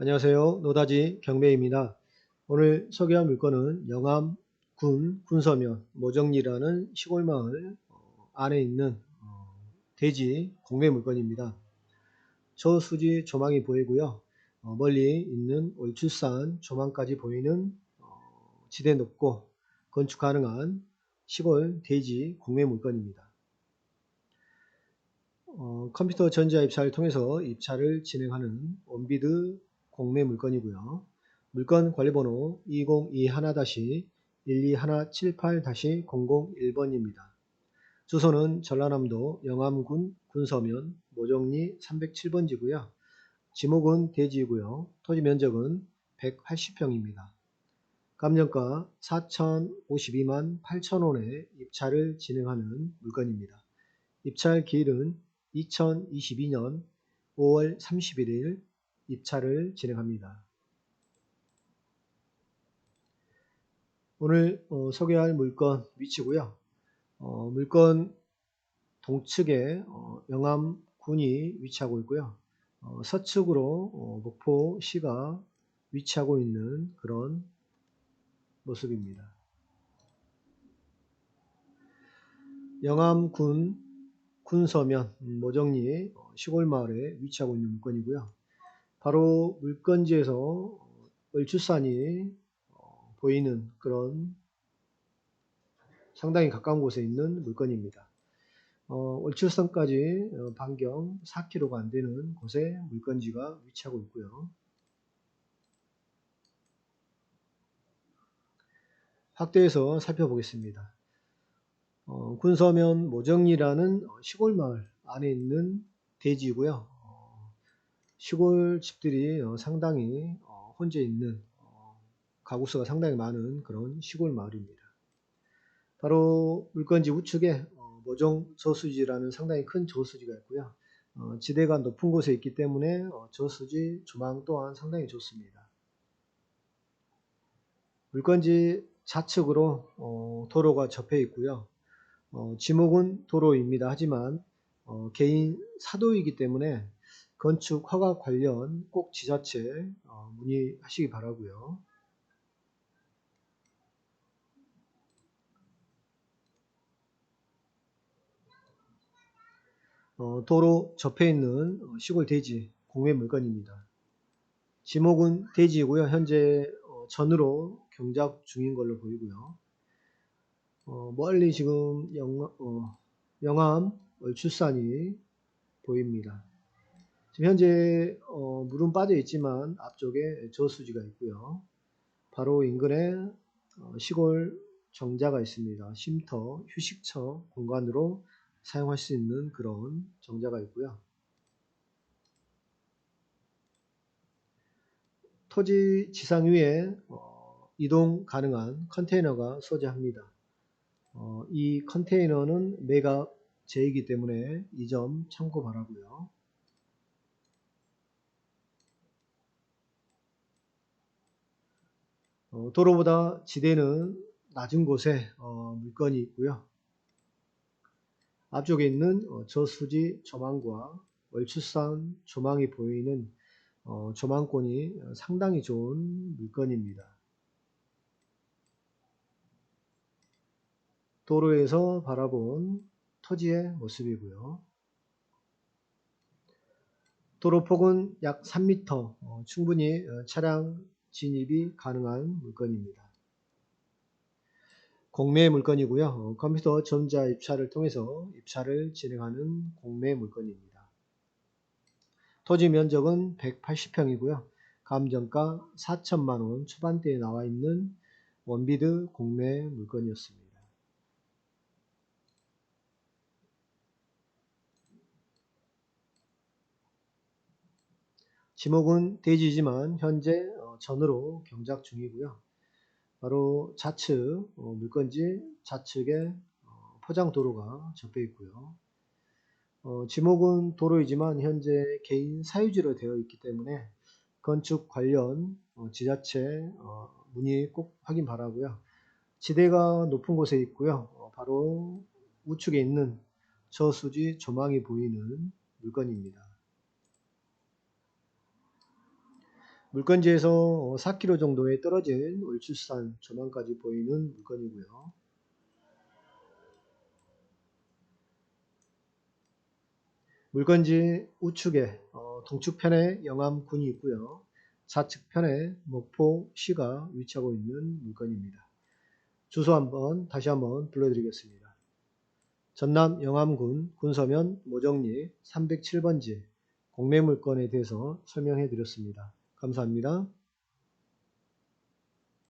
안녕하세요. 노다지 경매입니다. 오늘 소개할 물건은 영암 군 군서면 모정리라는 시골 마을 어, 안에 있는 어, 대지 공매 물건입니다. 저수지 조망이 보이고요. 어, 멀리 있는 월출산 조망까지 보이는 지대 높고 건축 가능한 시골 대지 공매 물건입니다. 어, 컴퓨터 전자 입찰을 통해서 입찰을 진행하는 원비드 공매 물건이고요. 물건 관리번호 2021-12178-001번입니다. 주소는 전라남도 영암군 군서면 모정리 307번지고요. 지목은 대지이고요. 토지 면적은 180평입니다. 감정가 4,052만 8천원에 입찰을 진행하는 물건입니다. 입찰 기일은 2022년 5월 31일 입찰을 진행합니다. 오늘 어, 소개할 물건 위치고요. 어, 물건 동측에 어, 영암군이 위치하고 있고요. 어, 서측으로 어, 목포시가 위치하고 있는 그런 모습입니다. 영암군 군서면 모정리 시골 마을에 위치하고 있는 물건이고요. 바로 물건지에서 얼추산이 어, 보이는 그런 상당히 가까운 곳에 있는 물건입니다. 어, 월출산까지 어, 반경 4km가 안 되는 곳에 물건지가 위치하고 있고요. 확대해서 살펴보겠습니다. 어, 군서면 모정리라는 시골 마을 안에 있는 대지이고요. 시골 집들이 어, 상당히 어, 혼재 있는 어, 가구수가 상당히 많은 그런 시골 마을입니다. 바로 물건지 우측에 모종 저수지라는 상당히 큰 저수지가 있고요. 지대가 높은 곳에 있기 때문에 저수지 조망 또한 상당히 좋습니다. 물건지 좌측으로 도로가 접해 있고요. 지목은 도로입니다. 하지만 개인 사도이기 때문에 건축 허가 관련 꼭 지자체 어, 문의하시기 바라고요. 어, 도로 접해 있는 어, 시골 대지 공매 물건입니다. 지목은 대지이고요. 현재 어, 전으로 경작 중인 걸로 보이고요. 어, 멀리 지금 영, 어, 영암 얼출산이 보입니다. 지금 현재 어, 물은 빠져 있지만 앞쪽에 저수지가 있고요. 바로 인근에 어, 시골 정자가 있습니다. 쉼터, 휴식처 공간으로 사용할 수 있는 그런 정자가 있고요. 토지 지상 위에 어, 이동 가능한 컨테이너가 소재합니다. 어, 이 컨테이너는 매각 제이기 때문에 이 점 참고 바라고요. 어, 도로보다 지대는 낮은 곳에 어, 물건이 있고요. 앞쪽에 있는 어, 저수지 조망과 월출산 조망이 보이는 어, 조망권이 상당히 좋은 물건입니다. 도로에서 바라본 토지의 모습이고요. 도로폭은 약 3m, 어, 충분히 어, 차량 진입이 가능한 물건입니다. 공매 물건이고요. 어, 컴퓨터 전자 입찰을 통해서 입찰을 진행하는 공매 물건입니다. 토지 면적은 180평이고요. 감정가 4천만원 초반대에 나와 있는 원비드 공매 물건이었습니다. 지목은 대지지만 현재 어, 전으로 경작 중이고요. 바로 좌측 어, 물건지 좌측에 어, 포장 도로가 접해 있고요. 지목은 도로이지만 현재 개인 사유지로 되어 있기 때문에 건축 관련 지자체 문의 꼭 확인 바라고요. 지대가 높은 곳에 있고요. 바로 우측에 있는 저수지 조망이 보이는 물건입니다. 물건지에서 4km 정도에 떨어진 월출산 조망까지 보이는 물건이고요. 물건지 우측에 어, 동측편에 영암군이 있고요. 좌측편에 목포시가 위치하고 있는 물건입니다. 주소 한번 다시 한번 불러드리겠습니다. 전남 영암군 군서면 모정리 307번지 공매물건에 대해서 설명해 드렸습니다. 감사합니다.